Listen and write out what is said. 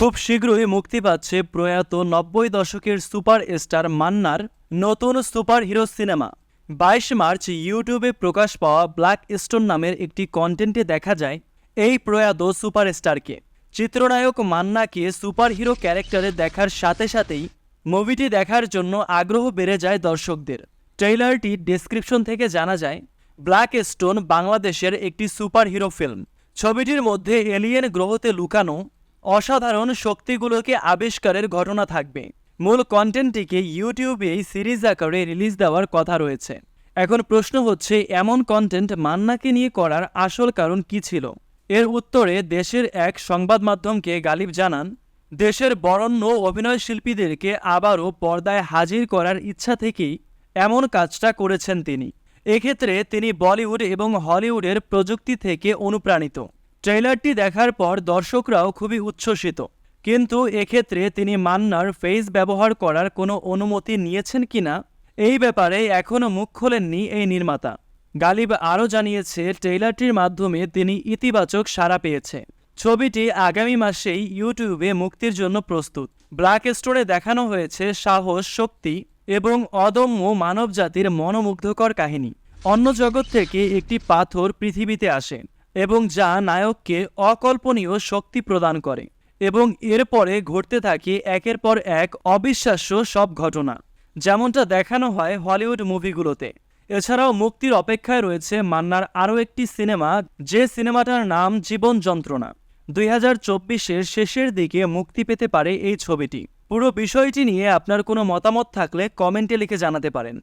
খুব শীঘ্রই মুক্তি পাচ্ছে প্রয়াত নব্বই দশকের সুপার স্টার মান্নার নতুন সুপার হিরো সিনেমা। বাইশ মার্চ ইউটিউবে প্রকাশ পাওয়া ব্ল্যাক স্টোন নামের একটি কন্টেন্টে দেখা যায় এই প্রয়াত সুপারস্টারকে। চিত্রনায়ক মান্নাকে সুপার হিরো ক্যারেক্টারে দেখার সাথে সাথেই মুভিটি দেখার জন্য আগ্রহ বেড়ে যায় দর্শকদের। ট্রেইলারটি ডেসক্রিপশন থেকে জানা যায়, ব্ল্যাক স্টোন বাংলাদেশের একটি সুপার হিরো ফিল্ম। ছবিটির মধ্যে এলিয়েন গ্রহতে লুকানো অসাধারণ শক্তিগুলোকে আবিষ্কারের ঘটনা থাকবে। মূল কন্টেন্টটিকে ইউটিউবে সিরিজ আকারে রিলিজ দেওয়ার কথা রয়েছে। এখন প্রশ্ন হচ্ছে, এমন কন্টেন্ট মান্নাকে নিয়ে করার আসল কারণ কি ছিল? এর উত্তরে দেশের এক সংবাদ মাধ্যমকে গালিব জানান, দেশের বরণ্য অভিনয় শিল্পীদেরকে আবারও পর্দায় হাজির করার ইচ্ছা থেকেই এমন কাজটা করেছেন তিনি। এক্ষেত্রে তিনি বলিউড এবং হলিউডের প্রযুক্তি থেকে অনুপ্রাণিত। ট্রেলারটি দেখার পর দর্শকরাও খুবই উচ্ছ্বসিত। কিন্তু এক্ষেত্রে তিনি মান্নার ফেস ব্যবহার করার কোনো অনুমতি নিয়েছেন কিনা এই ব্যাপারে এখনও মুখ খোলেননি এই নির্মাতা। গালিব আরও জানিয়েছে ট্রেলারটির মাধ্যমে তিনি ইতিবাচক সাড়া পেয়েছে। ছবিটি আগামী মাসেই ইউটিউবে মুক্তির জন্য প্রস্তুত। ব্ল্যাক স্টোরে দেখানো হয়েছে সাহস, শক্তি এবং অদম্য মানবজাতির মনোমুগ্ধকর কাহিনী। অন্য জগৎ থেকে একটি পাথর পৃথিবীতে আসে। এবং যা নায়ককে অকল্পনীয় শক্তি প্রদান করে এবং এরপরে ঘটতে থাকে একের পর এক অবিশ্বাস্য সব ঘটনা। যেমনটা দেখানো হয় হলিউড মুভিগুলোতে। এছাড়াও মুক্তির অপেক্ষায় রয়েছে মান্নার আরও একটি সিনেমা, যে সিনেমাটার নাম জীবন যন্ত্রণা। দুই হাজার চব্বিশের শেষের দিকে মুক্তি পেতে পারে এই ছবিটি। পুরো বিষয়টি নিয়ে আপনার কোনো মতামত থাকলে কমেন্টে লিখে জানাতে পারেন।